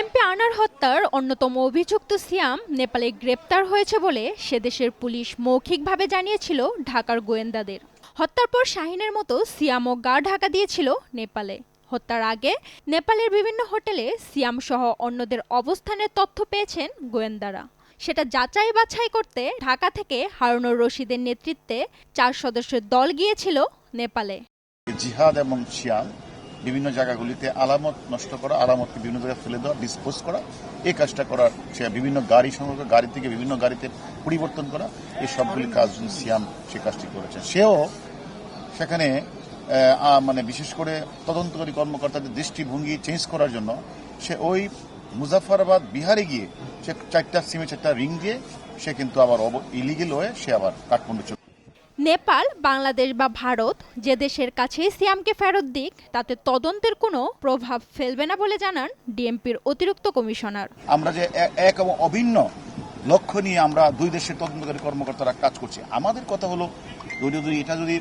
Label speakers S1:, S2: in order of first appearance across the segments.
S1: MP আনার হত্যার অন্যতম অভিযুক্ত সিয়াম নেপালে গ্রেপ্তার হয়েছে বলে সে দেশের পুলিশ মৌখিকভাবে জানিয়েছিল ঢাকার গোয়েন্দাদের। হত্যার পর শাহিনের মতো সিয়ামও গা ঢাকা দিয়েছিল নেপালে। হত্যার আগে নেপালের বিভিন্ন হোটেলে সিয়াম সহ অন্যদের অবস্থানের তথ্য পেয়েছেন গোয়েন্দারা। সেটা যাচাই বাছাই করতে ঢাকা থেকে হারুনুর রশিদের নেতৃত্বে চার সদস্যের দল গিয়েছিল নেপালে।
S2: জিহাদ এবং শিয়াল বিভিন্ন জায়গাগুলিতে আলামত নষ্ট করা, আলামতকে বিভিন্ন জায়গায় ফেলে দেওয়া ডিসপোজ করা। এই কাজটা করার সে বিভিন্ন গাড়ি সংগ্রহ গাড়ি থেকে বিভিন্ন গাড়িতে পরিবর্তন করা। এই সবগুলি কাজ সিয়াম সে কাজটি করেছে সেও সেখানে মানে বিশেষ করে তদন্তকারী কর্মকর্তাদের দৃষ্টিভঙ্গি চেঞ্জ করার জন্য সে ওই মুজাফরাবাদ বিহারে গিয়ে সে চারটা, সিমে চারটা রিং দিয়ে সে কিন্তু আবার ইলিগেল হয়ে সে আবার কাঠমান্ডু
S1: নেপাল বাংলাদেশ বা ভারত যে দেশের কাছেই সিয়ামকে ফেরত দিক তাতে তদন্তের কোনো প্রভাব ফেলবে না বলে জানান ডিএমপির অতিরিক্ত কমিশনার।
S2: আমরা যে এক এবং অভিন্ন লক্ষ্য নিয়ে আমরা দুই দেশের তদন্তকারী কর্মকর্তারা কাজ করছি। আমাদের কথা হলো যদি যদি এটা যদি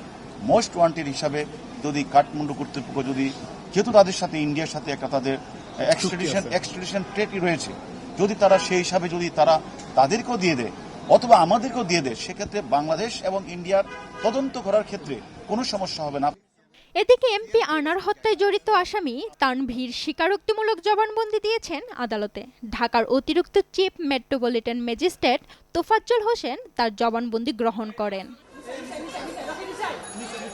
S2: মোস্ট ওয়ান্টেড হিসাবে যদি কাঠমান্ডু কর্তৃপক্ষ যদি যেহেতু তাদের সাথে ইন্ডিয়ার সাথে একটা তাদের এক্সট্রেডিশন এক্সট্রেডিশন ট্রেটি রয়েছে যদি তারা সেই হিসাবে যদি তারা তাদেরকেও দিয়ে দেয় অথবা আমাদেরকেও দিয়ে দেয় সেক্ষেত্রে বাংলাদেশ এবং ইন্ডিয়ার তদন্ত করার ক্ষেত্রে কোনো সমস্যা হবে না।
S1: এদিকে এমপি আনার হত্যায় জড়িত আসামি তানভীর স্বীকারোক্তিমূলক জবানবন্দি দিয়েছেন আদালতে। ঢাকার অতিরিক্ত chief metropolitan magistrate Tofazzal Hossain তার জবানবন্দি গ্রহণ করেন।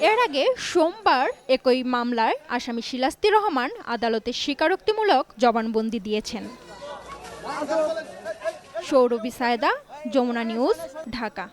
S1: এর আগে সোমবার একই মামলায় আসামি শিলাস্তি রহমান আদালতে স্বীকারোক্তিমূলক জবানবন্দি দিয়েছেন। সৌরভী সায়দা যমুনা নিউজ ঢাকা